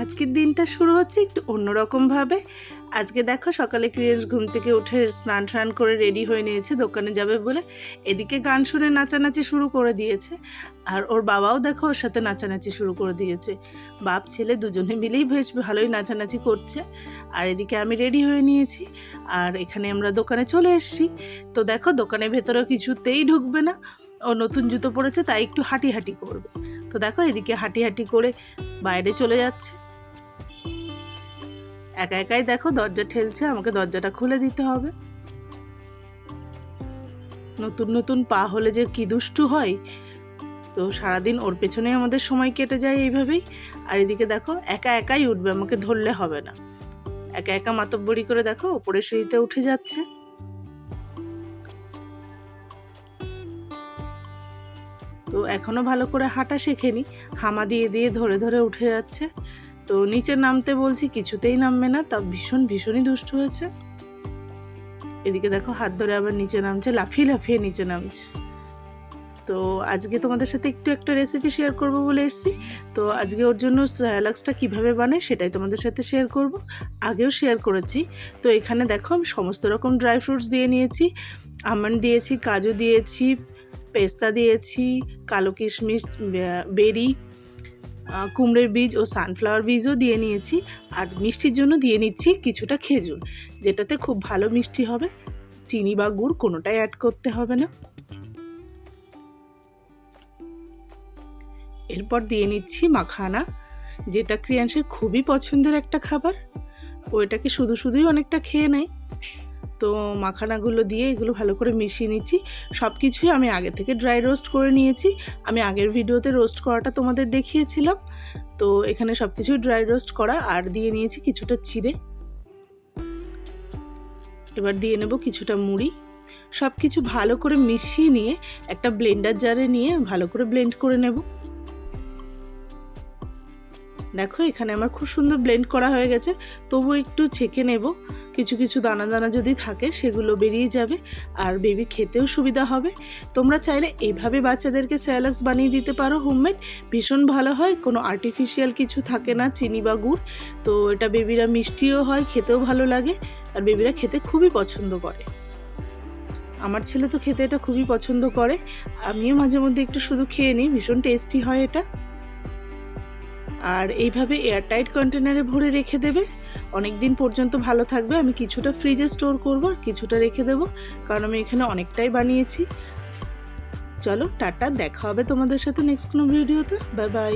আজকের দিনটা শুরু হচ্ছে একটু অন্যরকমভাবে। আজকে দেখো সকালে ক্রিয়েন্স ঘুম থেকে উঠে স্নান টান করে রেডি হয়ে নিয়েছে, দোকানে যাবে বলে। এদিকে গান শুনে নাচানাচি শুরু করে দিয়েছে। আর ওর বাবাও দেখো ওর সাথে নাচানাচি শুরু করে দিয়েছে। বাপ, ছেলে দুজনে মিলেই বেশ ভালোই নাচানাচি করছে। আর এদিকে আমি রেডি হয়ে নিয়েছি। আর এখানে আমরা দোকানে চলে এসেছি। তো দেখো দোকানের ভেতরে কিছুতেই ঢুকবে না। ও নতুন জুতো পরেছে, তাই একটু হাঁটি হাঁটি করবে। তো দেখো এদিকে হাঁটি হাঁটি করে বাইরে চলে যাচ্ছে। একা একাই দেখো, দরজা ঠেলছে, আমাকে দরজাটা খুলে দিতে হবে। নতুন নতুন পা হলে যে কি দুষ্টু হয়। তো সারাদিন ওর পেছনে আমাদের সময় কেটে যায় এইভাবেই। আর এদিকে দেখো, একা একাই উঠবে, আমাকে ধরলে হবে না। একা একা মাতব্বরি করে দেখো ওপরের সিঁড়িতে উঠে যাচ্ছে। তো এখনও ভালো করে হাঁটা শেখেনি। হামা দিয়ে দিয়ে ধরে ধরে উঠে যাচ্ছে। তো নিচে নামতে বলছি, কিছুতেই নামবে না তা ভীষণ, ভীষণই দুষ্ট হয়েছে। এদিকে দেখো, হাত ধরে আবার নিচে নামছে, লাফিয়ে লাফিয়ে নিচে নামছে। তো আজকে তোমাদের সাথে একটু একটা রেসিপি শেয়ার করব বলে এসেছি। তো আজকে ওর জন্য স্যালাক্সটা কীভাবে বানায় সেটাই তোমাদের সাথে শেয়ার করব। আগেও শেয়ার করেছি। তো এখানে দেখো, আমি সমস্ত রকম ড্রাই ফ্রুটস দিয়ে নিয়েছি। আমন্ড দিয়েছি, কাজু দিয়েছি, পেস্তা দিয়েছি, কালো কিশমিশ বেরি কুমড়োর বীজ ও সানফ্লাওয়ার বীজও দিয়ে নিয়েছি আর মিষ্টির জন্য দিয়ে নিচ্ছি কিছুটা খেজুর, যেটাতে খুব ভালো মিষ্টি হবে। চিনি বা গুড় কোনোটাই অ্যাড করতে হবে না। এরপর দিয়ে নিচ্ছি মাখানা, যেটা ক্রিয়াংশের খুবই পছন্দের একটা খাবার। ও এটাকে শুধু শুধুই অনেকটা খেয়ে নেয়। তো মাখানাগুলো দিয়ে এগুলো ভালো করে মিশিয়ে নিচ্ছি। সব কিছুই আমি আগে থেকে ড্রাই রোস্ট করে নিয়েছি। আমি আগের ভিডিওতে রোস্ট করাটা তোমাদের দেখিয়েছিলাম। তো এখানে সব কিছুই ড্রাই রোস্ট করা আর দিয়ে নিয়েছি কিছুটা চিড়ে। এবার দিয়ে নেব কিছুটা মুড়ি। সব কিছু ভালো করে মিশিয়ে নিয়ে একটা ব্লেন্ডার জারে নিয়ে ভালো করে ব্লেন্ড করে নেব। দেখো, এখানে আমার খুব সুন্দর ব্লেন্ড করা হয়ে গেছে। তবু একটু ছেঁকে নেব। কিছু কিছু দানা দানা যদি থাকে, সেগুলো বেরিয়ে যাবে আর বেবি খেতেও সুবিধা হবে। তোমরা চাইলে এইভাবে বাচ্চাদেরকে স্যালাক্স বানিয়ে দিতে পারো হোমমেড ভীষণ ভালো হয়, কোনো আর্টিফিশিয়াল কিছু থাকে না, চিনি বা গুড়। তো এটা বেবিরা মিষ্টিও হয়, খেতেও ভালো লাগে আর বেবিরা খেতে খুবই পছন্দ করে। আমার ছেলে তো খেতে এটা খুবই পছন্দ করে। আমিও মাঝে মধ্যে একটু শুধু খেয়ে নিই, ভীষণ টেস্টি হয় এটা। আর এইভাবে এয়ারটাইট কন্টেনারে ভরে রেখে দেবে। অনেক দিন পর্যন্ত ভালো থাকবে। আমি কিছুটা ফ্রিজে স্টোর করব কিছুটা রেখে দেব, কারণ আমি এখানে অনেকটাই বানিয়েছি। চলো, টাটা, দেখা হবে তোমাদের সাথে নেক্সট কোনো ভিডিওতে বাই বাই